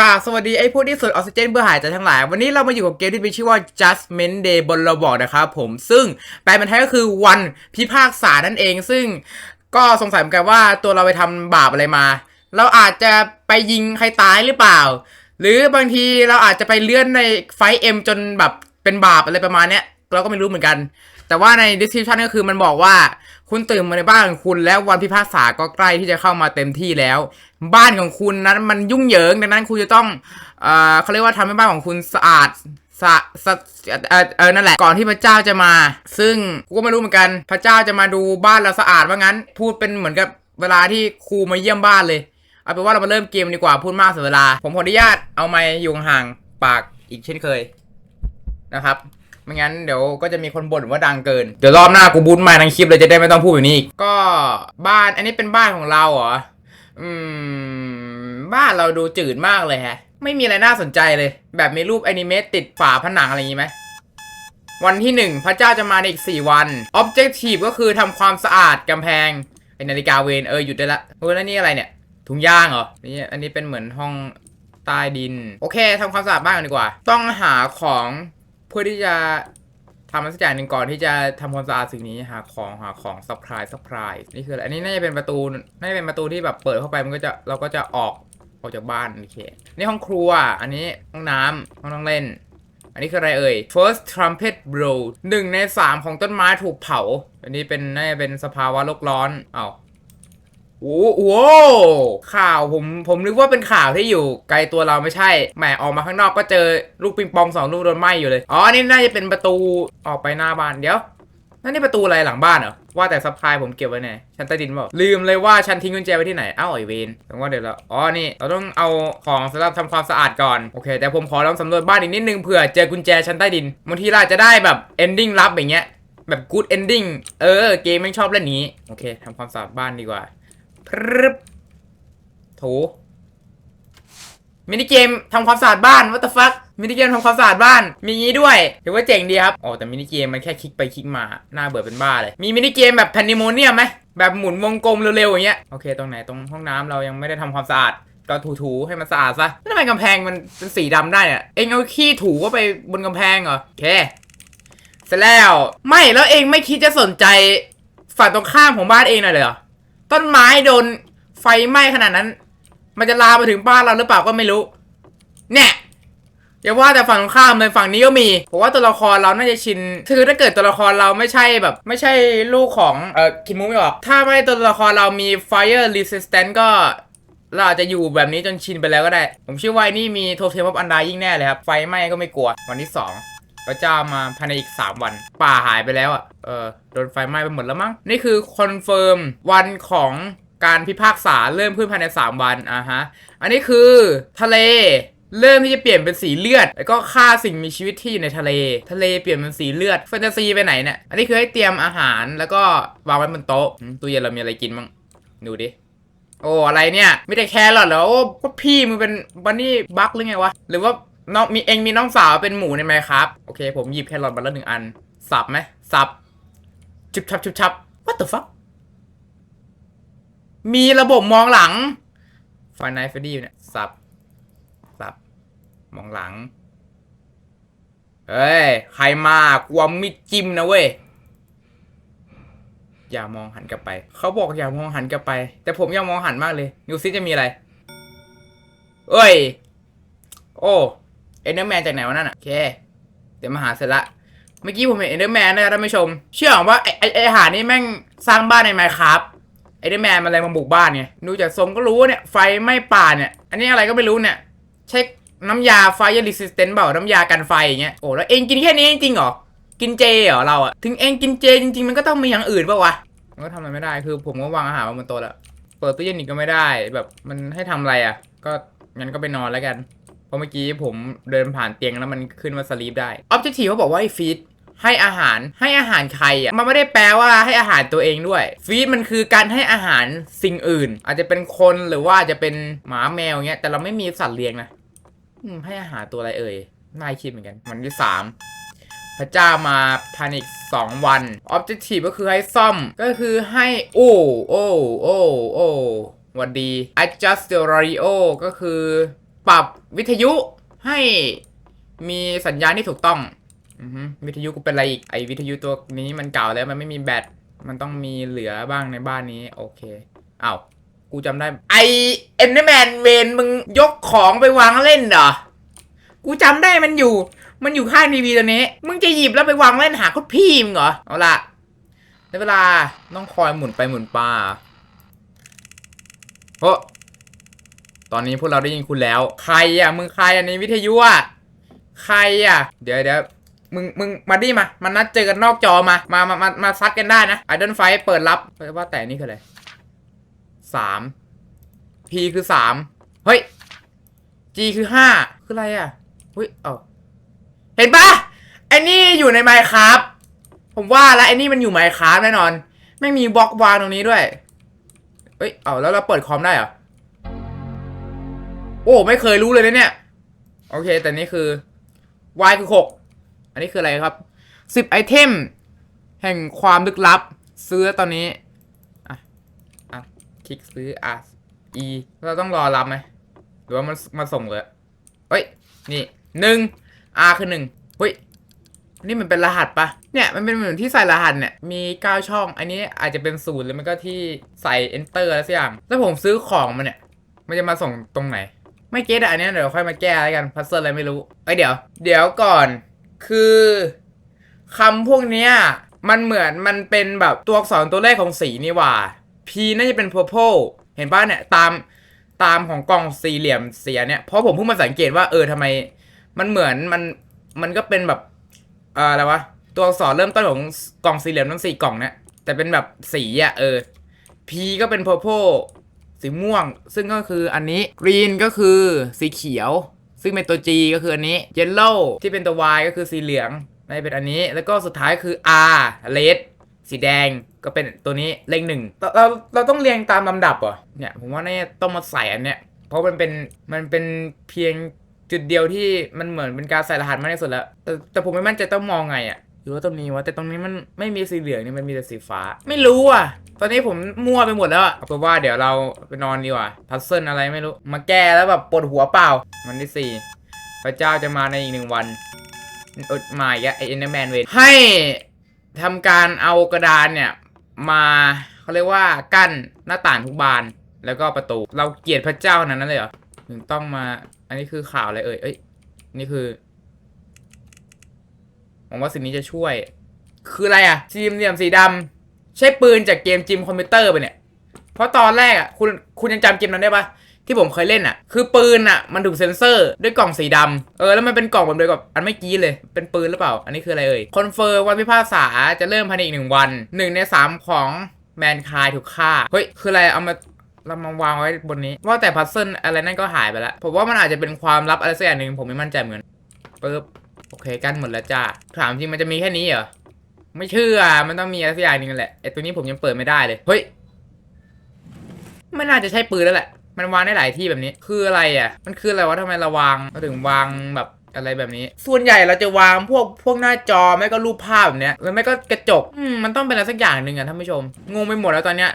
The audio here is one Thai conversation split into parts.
กาสวัสดีไอ้พวกที่สูดออกซิเจนเบื่อหายใจทั้งหลาย วันนี้เรามาอยู่กับเกมที่มีชื่อว่า Judgment Day บนราบอกนะครับผมซึ่งแปลเป็นไทยก็คือวันพิพากษานั่นเอง ซึ่งก็สงสัยเหมือนกันว่าตัวเราไปทำบาปอะไรมา เราอาจจะไปยิงใครตายหรือเปล่า หรือบางทีเราอาจจะไปเลื่อนในไฟเอ็มจนแบบเป็นบาปอะไรประมาณเนี้ย เราก็ไม่รู้เหมือนกัน แต่ว่าใน description ก็คือมันบอกว่า คุณตื่นมาในบ้านของคุณแล้ววันพิพากษาก็ใกล้ที่จะเข้ามาเต็มที่แล้ว บ้านของคุณนั้นมันยุ่งเหยิงดังนั้นคุณจะต้องเอ่อเขาเรียกว่าทำให้บ้านของคุณสะอาดสะสะเออนั่นแหละก่อนที่พระเจ้าจะมา ซึ่งกูก็ไม่รู้เหมือนกัน พระเจ้าจะมาดูบ้านเราสะอาดว่างั้น พูดเป็นเหมือนกับเวลาที่ครูมาเยี่ยมบ้านเลยเอาเป็นว่าเรามาเริ่มเกมดีกว่าพูดมากเสียเวลา ผมขออนุญาตเอาไม้ยู่ห่างปากอีกเช่นเคยนะครับ ไม่งั้นเดี๋ยวก็จะมีคนบ่นว่าดังเกิน เดี๋ยวรอบหน้ากูบูทไมาทั้งคลิปเลยจะได้ไม่ต้องพูดแบบนี้อีกก็บ้านอันนี้เป็นบ้านของเราเหรอ อืม บ้านเราดูจืดมากเลยฮะ ไม่มีอะไรน่าสนใจเลย แบบมีรูปแอนิเมตติดฝาผนังอะไรอย่างงี้ไหมวันที่หนึ่งพระเจ้าจะมาในอีก 4 วัน Objective ก็คือทำความสะอาดกำแพงเป็นนาฬิกาเวนเออหยุดได้ละเออแล้วนี่อะไรเนี่ย ถุงยางเหรอ นี่อันนี้เป็นเหมือนห้องใต้ดิน โอเคทำความสะอาดบ้านกันดีกว่า ต้องหาของ เพื่อที่จะทำอะไรสักอย่างหนึ่งก่อนที่จะทำความสะอาดสิ่งนี้หาของหาของซัพพลายซัพพลายนี่คืออะไรอันนี้น่าจะเป็นประตูน่าจะเป็นประตูที่แบบเปิดเข้าไปมันก็จะเราก็จะออกออกจากบ้านโอเคนี่ห้องครัว อันนี้ห้องน้ำห้องนั่งเล่น อันนี้คืออะไรเอ่ย first trumpet blow หนึ่งในสามของต้นไม้ถูกเผา อันนี้เป็นน่าจะเป็นสภาวะโลกร้อนเอ้า โอ้โหข่าวผมผมนึกว่าเป็นข่าวที่อยู่ไกลตัวเราไม่ใช่แหมออกมาข้างนอกก็เจอลูกปิงปองสองลูกโดนไหม้อยู่เลยอ๋อนี่น่าจะเป็นประตูออกไปหน้าบ้านเดี๋ยวนั่นนี่ประตูอะไรหลังบ้านเหรอว่าแต่ซัพพลายผมเก็บไว้ไหนชั้นใต้ดินเปล่าลืมเลยว่าฉันทิ้งกุญแจไว้ที่ไหนเอ้าไอเวนถึงว่าเดี๋ยวเราอ๋อนี่เราต้องเอาของสำหรับทำความสะอาดก่อนโอเค แต่ผมขอลองสำรวจบ้านอีกนิดนึงเผื่อเจอกุญแจชั้นใต้ดินบางทีเราจะได้แบบ ending ลับอย่างเงี้ยแบบ good ending เออเกมไม่งชอบเล่นองนี้โอเคทำความสะอาดบ้านดีกว่า พรึบโถมินิเกมทำความสะอาดบ้าน what the fuck มินิเกมทำความสะอาดบ้าน มีงี้ด้วยถือว่าเจ๋งดีครับอ๋อแต่มินิเกมมันแค่คลิกไปคลิกมาหน่าเบื่อเป็นบ้าเลย มีมินิเกมแบบแพนนิโมเนียมไหมแบบหมุนวงกลมเร็วๆอย่างเงี้ยโอเคตรงไหนตรงห้องน้ำเรายังไม่ได้ทำความสะอาดก็ถูๆให้มันสะอาดซะแล้วทำไมกำแพงมันเป็นสีดำได้เนี่ยเองเอาขี้ถูก็ไปบนกำแพงเหรอโอเคเสร็จแล้วไม่แล้วเองไม่คิดจะสนใจฝั่งตรงข้ามของบ้านเองหน่อยเลยเหรอ ต้นไม้โดนไฟไหม้ขนาดนั้น มันจะลามไปถึงบ้านเราหรือเปล่าก็ไม่รู้ เนี่ยอย่าว่าแต่ฝั่งตรงข้ามเลยฝั่งนี้ก็มีผมว่าตัวละครเราน่าจะชิน คือถ้าเกิดตัวละครเราไม่ใช่แบบ ไม่ใช่ลูกของ เอ่อ คิดมุไม่ออก ถ้าไม่ตัวละครเรามี fire resistant ก็ เราอาจจะอยู่แบบนี้จนชินไปแล้วก็ได้ ผมเชื่อว่านี่มีโทเทมอันดายิ่งแน่เลยครับ ไฟไหม้ก็ไม่กลัว วันที่ 2 พระเจ้ามาภายในอีก 3 วัน ป่าหายไปแล้วอะเออโดนไฟไหม้ไปหมดแล้วมั้งนี่คือคอนเฟิร์มวันของการพิพากษาเริ่มขึ้นภายใน 3 วันอะฮะอันนี้คือทะเลเริ่มที่จะเปลี่ยนเป็นสีเลือด แล้วก็ฆ่าสิ่งมีชีวิตที่อยู่ในทะเล ทะเลเปลี่ยนเป็นสีเลือดแฟนตาซีไปไหนเนี่ย อันนี้คือให้เตรียมอาหารแล้วก็วางไว้บนโต๊ะตู้เย็นเรามีอะไรกินบ้าง ดูดิ โอ้ อะไรเนี่ย ไม่ได้แครอทเหรอ โอ้ก็พี่มึงเป็นบันนี่บักหรือไงวะ หรือว่า น้องมีเองมีน้องสาวเป็นหมูในไหมครับ โอเค ผมหยิบแครอทมาแล้วหนึ่งอัน สับไหมสับ ชุบชับชุบชับ what the fuck มีระบบมองหลังไฟไนฟ์เฟดี้เนี่ย สับ สับ มองหลัง เฮ้ย ใครมากลัวมีดจิ้มนะเว้ย อย่ามองหันกลับไป เขาบอกอย่ามองหันกลับไป แต่ผมอยากมองหันมากเลยดูซิจะมีอะไร เอ้ย โอ้ เอนเดอร์แมนจากไหนวะนั่นอะโอเค เดี๋ยวมาหาเสร็จละ เมื่อกี้ผมเห็นเอนเดอร์แมนนะท่านผู้ชม เชื่อว่าไอไอหานี่แม่งสร้างบ้านในไมครับเอเดอร์แมนมันอะไรมาบุกบ้านไงดูจากทรงก็รู้ว่าเนี่ยไฟไหม้ป่าเนี่ยอันนี้อะไรก็ไม่รู้เนี่ยใช้น้ำยาไฟรีสิสเตนต์เปล่าน้ำยากันไฟอย่างเงี้ยโอ้แล้วเองกินแค่นี้จริงเหรอกินเจเหรอเราอะถึงเองกินเจจริงๆ มันก็ต้องมีอย่างอื่นป่าวะมันก็ทำอะไรไม่ได้คือ ผมก็วางอาหารไว้บนโต๊ะแล้วเปิดตู้เย็นอีกก็ไม่ได้แบบมันให้ทำอะไรอะก็งั้นก็ไปนอนแล้วกัน เพราะเมื่อกี้ผมเดินผ่านเตียงแล้วมันขึ้นว่าสลีปได้ออบเจกตีเขาบอกว่าให้ฟีดให้อาหารให้อาหารใครอะมันไม่ได้แปลว่าให้อาหารตัวเองด้วย ฟีดมันคือการให้อาหารสิ่งอื่น อาจจะเป็นคนหรือว่าจะเป็นหมาแมวเงี้ยแต่เราไม่มีสัตว์เลี้ยงนะให้อาหารตัวอะไรเอ่ยน่าคิดเหมือนกันวันที่สามพระเจ้ามาภานอีกสองวัน Objective ก็คือให้ซ่อมก็คือให้โอ้โอ้โอ้โอ้หวันดี adjust the radio ก็คือ ปรับวิทยุให้มีสัญญาณที่ถูกต้องอวิทยุกูเป็นอะไรอีกไอวิทยุตัวนี้มันเก่าแล้วมันไม่มีแบตมันต้องมีเหลือบ้างในบ้านนี้โอเคอ้าวกูจำได้ไอเอ็นเดอร์แมนเวนมึงยกของไปวางเล่นเหรอกูจำได้มันอยู่ มันอยู่ข้างทีวีตัวนี้ มึงจะหยิบแล้วไปวางเล่นหาคุณพี่มึงเหรอเอาล่ะในเวลาต้องคอยหมุนไปหมุนมาโอ้ ตอนนี้พวกเราได้ยินคุณแล้ว ใครอะมึงใครอะในวิทยุอะใครอะ เดี๋ยวเดี๋ยวมึงมึงมาดิมามานัดเจอกันนอกจอมามามามามาซัดกันได้นะไอดอนไฟเปิดรับว่าแต่นี่คืออะไรสาม P คือสามเฮ้ย G คือห้าคืออะไรอะเฮ้ยเอ้าเห็นปะไอ้นี่อยู่ในไมค์ครับผมว่าแล้วไอ้นี่มันอยู่ไมค์ครับแน่นอน ไม่มีบล็อกวางตรงนี้ด้วยเอ้ยเอาแล้วเราเปิดคอมได้เหรอ โอ้ไม่เคยรู้เลยนะเนี่ย โอเค แต่นี่คือ Y คือหกอันนี้คืออะไรครับสิบไอเทม แห่งความลึกลับ ซื้อตอนนี้ อะ อะ คลิกซื้อ อะ E เราต้องรอรับไหมหรือว่ามันมาส่งเลยเฮ้ย นี่หนึ่ง R คือหนึ่งเฮ้ย นี่มันเป็นรหัสปะเนี่ย มันเป็นเหมือนที่ใส่รหัสเนี่ย มีเก้าช่อง อันนี้อาจจะเป็นศูนย์หรือมันก็ที่ใส่ enter อะไรสักอย่าง แล้วผมซื้อของมันเนี่ย มันจะมาส่งตรงไหน ไม่เก็ตอันนี้เดี๋ยวค่อยมาแก้แล้วกันพัซเซิลอะไรไม่รู้เอ้ยเดี๋ยว เดี๋ยวก่อนคือคำพวกเนี้ยมันเหมือนมันเป็นแบบตัวอักษรตัวเลขของสีนี่หว่า P น่าจะเป็น purple เห็นป่ะเนี่ยตามตามของกล่องสี่เหลี่ยมเสียเนี่ยเพราะผมเพิ่งมาสังเกตว่าเออทำไม มันเหมือนมันมันก็เป็นแบบเอ่ออะไรวะตัวอักษรเริ่มต้นของกล่องสี่เหลี่ยมทั้งสี่กล่องเนี่ยแต่เป็นแบบสีอะเออ P ก็เป็น purple สีม่วง ซึ่งก็คืออันนี้ green ก็คือสีเขียว ซึ่งเป็นตัว G ก็คืออันนี้ yellow ที่เป็นตัว Y ก็คือสีเหลืองน่าจะเป็นอันนี้แล้วก็สุดท้ายคือ R red สีแดงก็เป็นตัวนี้เลขหนึ่งเราเราเราต้องเรียงตามลำดับเหรอเนี่ยผมว่าน่าจะต้องมาใส่อันเนี้ยเพราะมันเป็นมันเป็นเพียงจุดเดียวที่มันเหมือนเป็นการใส่รหัสมากที่สุดแล้ว แต่แต่ผมไม่มั่นใจต้องมองไงอะ หรือว่าตรงนี้วะแต่ตรงนี้มันไม่มีสีเหลืองนี่มันมีแต่สีฟ้า ไม่รู้อะ ตอนนี้ผมมั่วไปหมดแล้วอะเอาเป็นว่าเดี๋ยวเราไปนอนดีกว่าพัซเซิลอะไรไม่รู้ มาแก้แล้วแบบปวดหัวเปล่า วันที่สี่พระเจ้าจะมาในอีกหนึ่งวันเอดมาอีกแล้วไอเอ็นเดอร์แมนเวนให้ทำการเอากระดานเนี่ย มาเขาเรียกว่ากั้นหน้าต่างทุกบานแล้วก็ประตู เราเกลียดพระเจ้าขนาดนั้นเลยเหรอถึงต้องมา อันนี้คือข่าวอะไรเอ่ยเอ้ยนี่คือ หวังว่าสิ่งนี้จะช่วย คืออะไรอะจีมเหลี่ยมสีดำใช้ปืนจากเกมจิมคอมพิวเตอร์ไปเนี่ย เพราะตอนแรกอะคุณคุณยังจำเกมนั้นได้ปะที่ผมเคยเล่นอะคือปืนอะมันถูกเซ็นเซอร์ด้วยกล่องสีดำเออแล้วมันเป็นกล่องแบบเดียวกับอันเมื่อกี้เลย เป็นปืนหรือเปล่า อันนี้คืออะไรเอ่ยคอนเฟิร์มวันพิพากษาจะเริ่มภายในอีกหนึ่งวันหนึ่งในสามของแมนคายถูกฆ่า เฮ้ย คืออะไรเอามาเรามาวางไว้บนนี้ ว่าแต่พัซเซิลอะไรนั่นก็หายไปแล้วผมว่ามันอาจจะเป็นความลับอะไรสักอย่างหนึ่งผมไม่มั่นใจเหมือนปึ๊บ โอเคกันหมดแล้วจ้าถามจริงมันจะมีแค่นี้เหรอ ไม่เชื่อ มันต้องมีอะไรสักอย่างหนึงแหละ ไอตัวนี้ผมยังเปิดไม่ได้เลย เฮ้ย ไม่น่าจะใช่ปืนแล้วแหละ มันวางได้หลายที่แบบนี้ คืออะไรอะ มันคืออะไรวะทำไมเราวางเราถึงวางแบบอะไรแบบนี้ ส่วนใหญ่เราจะวางพวกพวกหน้าจอไม่ก็รูปภาพแบบเนี้ยหรือไม่ก็กระจกมมันต้องเป็นอะไรสักอย่างหนึ่งอะท่านผู้ชม งงไปหมดแล้วตอนเนี้ย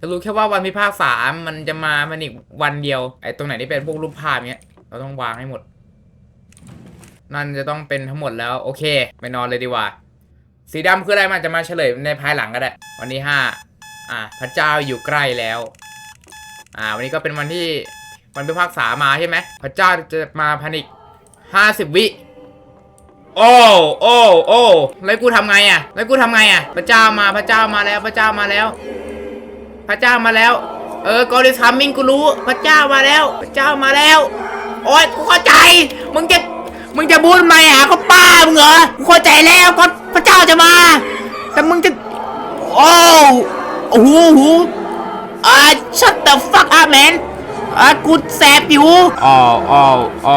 จะรู้แค่ว่าวันพิพากษา มันจะมามันอีกวันเดียว ไอ้ตรงไหนที่เป็นพวกรูปภาพเนี้ย เราต้องวางให้หมด นั่นจะต้องเป็นทั้งหมดแล้วโอเคไปนอนเลยดีกว่า สีดำคืออะไรมันจะมาเฉลยในภายหลังก็ได้ วันที่ห้าอ่าพระเจ้าอยู่ใกล้แล้ว อ่า วันนี้ก็เป็นวันที่วันพิพากษามาใช่ไหมพระเจ้าจะมาพันอีกห้าสิบวิโอ้โอ้โอ้แล้วกูทำไงอะ แล้วกูทำไงอะ พระเจ้ามาพระเจ้ามาแล้วพระเจ้ามาแล้ว พระเจ้ามาแล้ว เออกอริทามิงกูรู้ พระเจ้ามาแล้ว พระเจ้ามาแล้ว โอ้ยกูเข้าใจ มึงจะ มึงจะบูนไหมหาเขาป้ามึงเหรอกูเข้าใจแล้วก็พระเจ้าจะมา แต่มึงจะ โอ้โอ้โหอ้โหอ่า shut the fuck up man อ่ากูแสบอยู่โอ้โอ้โอ้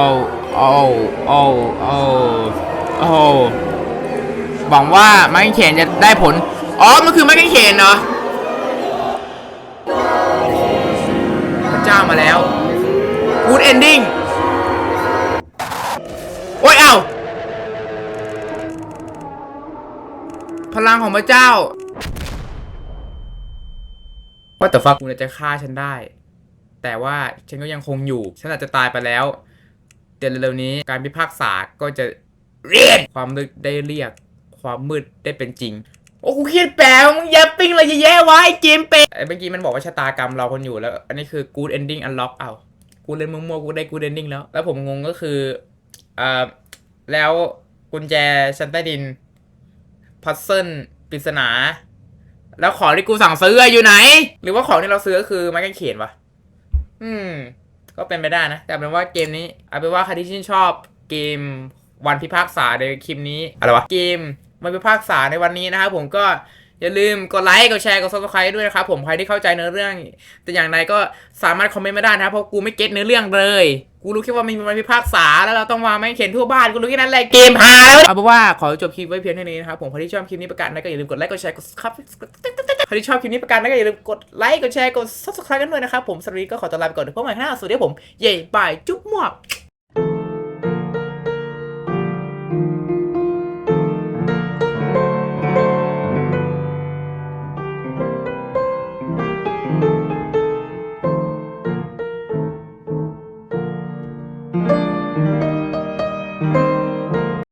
โอ้โอ้โอ้โอ้หวังว่าไม้กางเขนจะได้ผล อ๋อ มันคือไม้กางเขนเหรอพระเจ้ามาแล้ว good ending อ้ยเอ้าพลังของพระเจ้าว่าแต่ฟักคุณอาจจะฆ่าฉันได้ แต่ว่าฉันก็ยังคงอยู่ ฉันอาจจะตายไปแล้วเดี๋ยวเร็วๆนี้การพิพากษาก็จะเรียกความลึกได้เรียก ความมืดได้เป็นจริง โอ้กูเครียดแปลมึงอย่าปิ้งเลยแย่ๆวะไอ้เกมเป็ดไอ้เมื่อกี้มันบอกว่าชะตากรรมเราคนอยู่แล้ว อันนี้คือ good ending unlock เอากูเล่นมั่วๆกูได้ good ending แล้ว แล้วผมงงก็คือ เอ่อแล้วกุญแจชั้นใต้ดินพัซเซิลปริศนา แล้วของที่กูสั่งซื้ออะอยู่ไหน หรือว่าของที่เราซื้อก็คือไม้กางเขนวะอืม ก็เป็นไปได้นะ แต่เป็นว่าเกมนี้ เอาเป็นว่าใครที่ชื่นชอบเกมวันพิพากษาในคลิปนี้ อะไรวะ เกมวันพิพากษาในวันนี้นะครับผมก็ อย่าลืมกดไลค์ กดแชร์ กด subscribe ด้วยนะครับผมใครที่เข้าใจเนื้อเรื่อง แต่อย่างไรก็สามารถคอมเมนต์มาได้นะครับเพราะกูไม่เก็ตเนื้อเรื่องเลย กูรู้แค่ว่ามันมีวันพิพากษาแล้วเราต้องวางไม้เขียนทั่วบ้านกูรู้แค่นั้นแหละเกมหาแล้วเอาเป็นว่าขอจบคลิปไว้เพียงเท่านี้นะครับผมใครที่ชอบคลิปนี้ประกาศนะก็อย่าลืมกดไลค์กดแชร์กดครับใครที่ชอบคลิปนี้ประกาศนะก็อย่าลืมกดไลค์กดแชร์กด subscribe กันด้วยนะครับผมสวันนี้ก็ขอตัวลาไปก่อนเดี๋ยวพบกันใหม่หน้าสวัสดีผมเย่บายจุ๊บหมวก